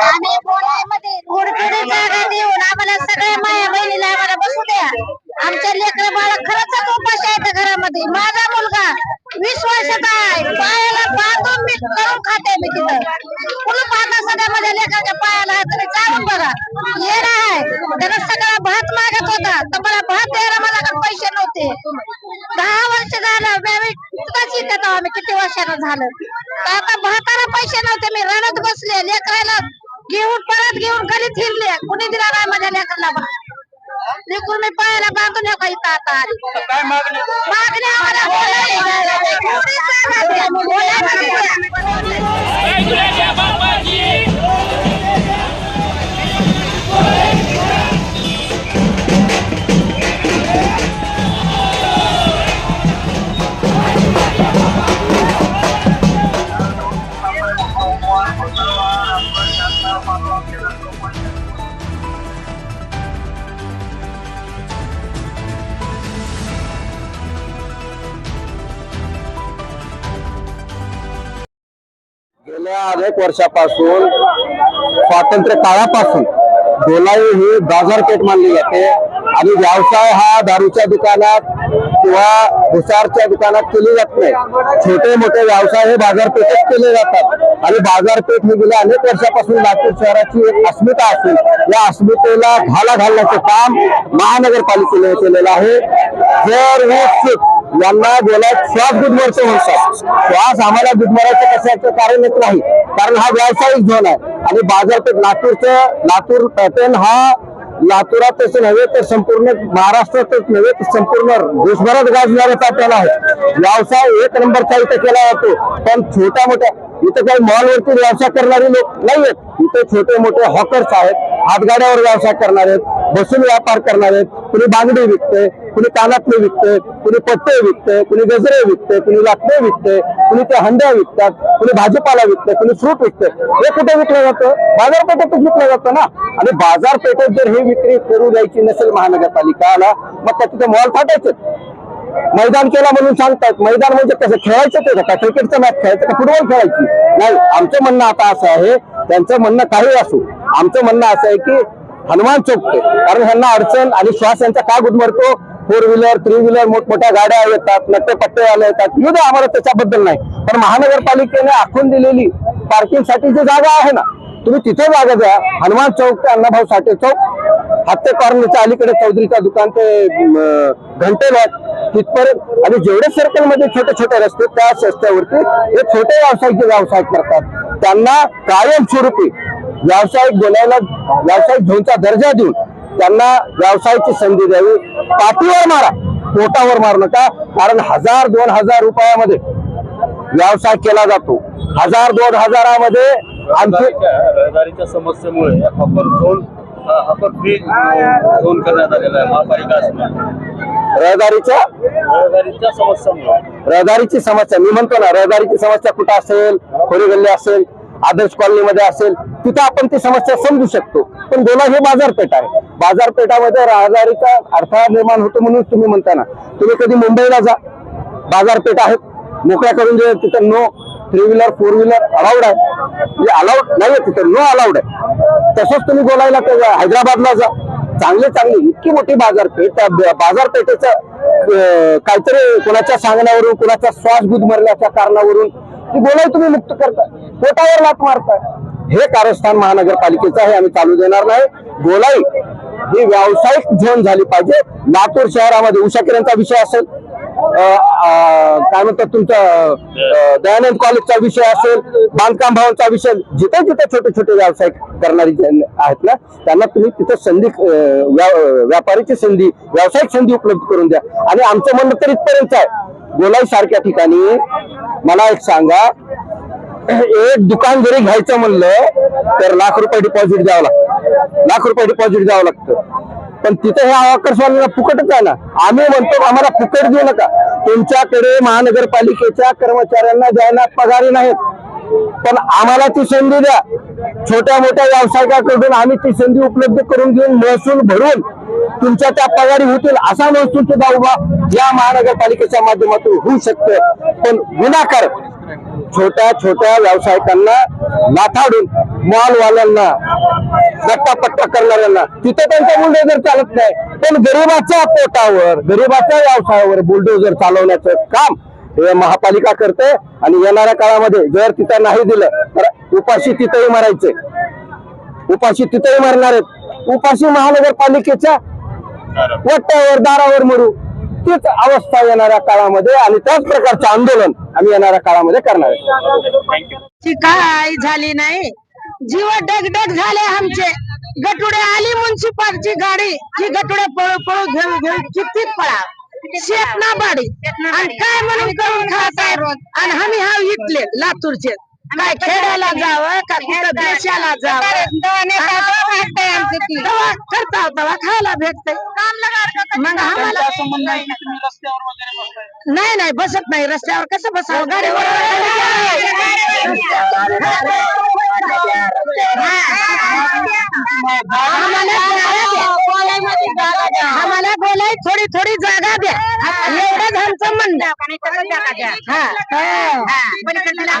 आम्ही बोलायमध्ये थोडी जागा देऊन आम्हाला सगळ्या माया बहिणीला आम्हाला बसू द्या. आमच्या लेकर बाळा खरंच उपाशी आहेत घरामध्ये. माझा मुलगा वीस वर्षाचा आहे. पायाला बांधून मी करून खाते मी तिथं. कुलूप आता सध्या माझ्या लेखाच्या पायाला तरी चालून बघा. येणार आहे. त्याला सगळा भात मागत होता. तर मला भात द्यायला माझ्याकडे पैसे नव्हते. दहा वर्ष झालं. शिकत आहो आम्ही किती वर्षानं झालं. आता भाताला पैसे नव्हते. मी रडत बसले. लेकरायला घेऊन परत घेऊन गलीत हिरले कुणी दिला नाही माझ्या लेकरला भात लेकरून मी पायाला बांधून हे इथं आता. आली. काय मागणी? मागणी आम्हाला बोलायला गेल्या अनेक वर्षापासून स्वातंत्र्य काळापासून गोलाई ही बाजारपेठ मानली जाते. आणि व्यवसाय हा दारूच्या दुकानात किंवा भुसारच्या दुकानात केली जात नाही. छोटे मोठे व्यवसाय हे बाजारपेठेत केले जातात. आणि बाजारपेठ ही गेल्या अनेक वर्षापासून लातूर शहराची एक अस्मिता असून या अस्मितेला घाला घालण्याचं काम महानगरपालिकेने केलेलं आहे. जर वीस यांना गेल्या श्वास गुदमरचे म्हणतात. श्वास आम्हाला गुदमरायचं कशाचं कारण येत नाही. कारण हा व्यावसायिक झोन आहे. आणि बाजारपेठ लातूरचं लातूर पॅटर्न हा लातूरातच नव्हे तर संपूर्ण महाराष्ट्रातच नव्हे तर संपूर्ण देशभरात गाजणारा पॅटर्न आहे. व्यवसाय एक नंबरचा इथं केला जातो. पण छोट्या मोठ्या इथं काही मॉलवरती व्यवसाय करणारे लोक नाही आहेत इथे छोटे मोठे हॉकर्स आहेत हातगाड्यावर व्यवसाय करणार आहेत बसून व्यापार करणार आहेत. कुणी बांगडी विकते कुणी कानातले विकतंय कुणी पट्टे विकते कुणी गजरे विकतंय कुणी लाकडे विकते कुणी ते हंड्या विकतात कुणी भाजीपाला विकतंय कुणी फ्रूट विकते हे कुठे विकलं जातं? बाजारपेठेतच विकलं जातं ना. आणि बाजारपेठेत जर ही विक्री करू द्यायची नसेल महानगरपालिकाला मग त्या तिथे मॉल फाटायचे मैदान केला म्हणून सांगतात. मैदान म्हणजे कसं? खेळायचं ते का? क्रिकेटचं मॅच खेळायचं का? फुटबॉल खेळायची. नाही आमचं म्हणणं आता असं आहे त्यांचं म्हणणं काही असू. आमचं म्हणणं असं आहे की हनुमान चौक कारण ह्यांना अडचण आणि श्वास यांचा का गुदमरतो? फोर व्हीलर थ्री व्हीलर मोठमोठ्या गाड्या येतात नट्टे पट्टे आले येतात. येऊ दे आम्हाला त्याच्याबद्दल नाही. पण महानगरपालिकेने आखून दिलेली पार्किंगसाठी जी जागा आहे ना तुम्ही तिथे जागा द्या. हनुमान चौक ते अण्णाभाऊ साठे चौक हत्ते कॉर्नरच्या अलीकडे चौधरीचा दुकान ते घंटे तिथपर्यंत. आणि जेवढे सर्कलमध्ये छोटे छोटे रस्ते त्या रस्त्यावरती हे छोटे व्यावसायिक जे व्यवसाय करतात. त्यांना कायमस्वरूपी व्यावसायिक बोलायला व्यावसायिक झोनचा दर्जा देऊन त्यांना व्यवसायाची संधी द्यावी पाठीवर मारा पोटावर मारू नका. कारण हजार दोन हजार रुपयामध्ये व्यवसाय केला जातो. हजार दोन हजारामध्ये रहदारीच्या समस्येमुळे रहदारीच्या रहदारीची समस्या मी म्हणतो ना रहदारीची समस्या कुठं असेल खोरी गल्ली असेल आदर्श कॉलनीमध्ये असेल तिथं आपण ती समस्या समजू शकतो. पण गोला हे बाजारपेठ आहे. बाजारपेठामध्ये रहदारीचा अडथळा निर्माण होतो म्हणून तुम्ही म्हणता ना. तुम्ही कधी मुंबईला जा. बाजारपेठ आहेत मोकळ्या करून जे तिथं no three wheeler four wheeler allowed आहे. म्हणजे अलाउड नाही तिथं नो अलाउड आहे. तसंच तुम्ही बोलायला तर हैदराबादला जा. चांगले चांगली इतकी मोठी बाजारपेठ त्या बाजारपेठेचं काहीतरी कोणाच्या सांगण्यावरून कोणाचा श्वास गुदमरल्याच्या कारणावरून ती बोलाय तुम्ही मुक्त करता. पोटावर लात मारताय. हे कारस्थान महानगरपालिकेचं आहे आम्ही चालू देणार नाही. गोलाई ही व्यावसायिक झोन झाली पाहिजे. लातूर शहरामध्ये उषा किरणचा विषय असेल काय म्हणतात तुमचं दयानंद कॉलेजचा विषय असेल बांधकाम भावांचा विषय जिथे जिथे छोटे छोटे व्यावसायिक करणारी आहेत ना त्यांना तुम्ही तिथे संधी व्या- व्यापारीची संधी व्यावसायिक संधी उपलब्ध करून द्या. आणि आमचं म्हणणं तर इथपर्यंत आहे. गोलाई सारख्या ठिकाणी मला एक सांगा एक दुकान जरी घ्यायचं म्हणलं तर लाख रुपये डिपॉझिट द्यावं लागतं. लाख रुपये डिपॉझिट द्यावं लागतं. पण तिथं हे आकर्षवाला फुकटच आहे ना. आम्ही म्हणतो आम्हाला फुकट देऊ नका. तुमच्याकडे महानगरपालिकेच्या कर्मचाऱ्यांना द्यायला पगारी नाहीत. पण आम्हाला ती संधी द्या. छोट्या मोठ्या व्यावसायिकाकडून आम्ही ती संधी उपलब्ध करून घेऊन महसूल भरून तुमच्या त्या पगारी होतील असा महसूल सुद्धा उभा या महानगरपालिकेच्या माध्यमातून होऊ शकतं. पण विनाकारण छोट्या छोट्या व्यावसायिकांना नाथाडून मॉलवाल्यांना गट्टापट्टा करणाऱ्यांना. तिथं त्यांचा बुलडोजर चालत नाही. पण गरीबाच्या पोटावर गरीबाच्या व्यवसायावर बुलडोजर चालवण्याचं काम हे महापालिका करते आणि येणाऱ्या काळामध्ये जर तिथं नाही दिलं तर उपाशी तिथंही मरायचे. उपाशी तिथंही मरणार आहेत. उपाशी महानगरपालिकेच्या वट्ट्यावर दारावर मरू. तीच अवस्था येणाऱ्या काळामध्ये आणि त्याच प्रकारचं आंदोलन आम्ही येणाऱ्या काळामध्ये करणार आहे. काय झाली नाही. जीव डगडग झाले आमचे. गटुडे आली म्युन्सिपालची गाडी. ती गटुडे पळू पळू घेऊ घेऊ किती पळा. शेत ना बाडी आणि काय म्हणून करून खाताय आणि आम्ही हा इथले लातूरचे. काय खेड्याला जावं का कुठं देशाला जावं? दवा करता दवा खायला भेटते मग आम्हाला नाही नाही. बसत नाही. रस्त्यावर कसं बसावं? गाडीवर आम्हाला बोलाय थोडी थोडी जागा द्या. एवढंच आमचं म्हणणं. हा.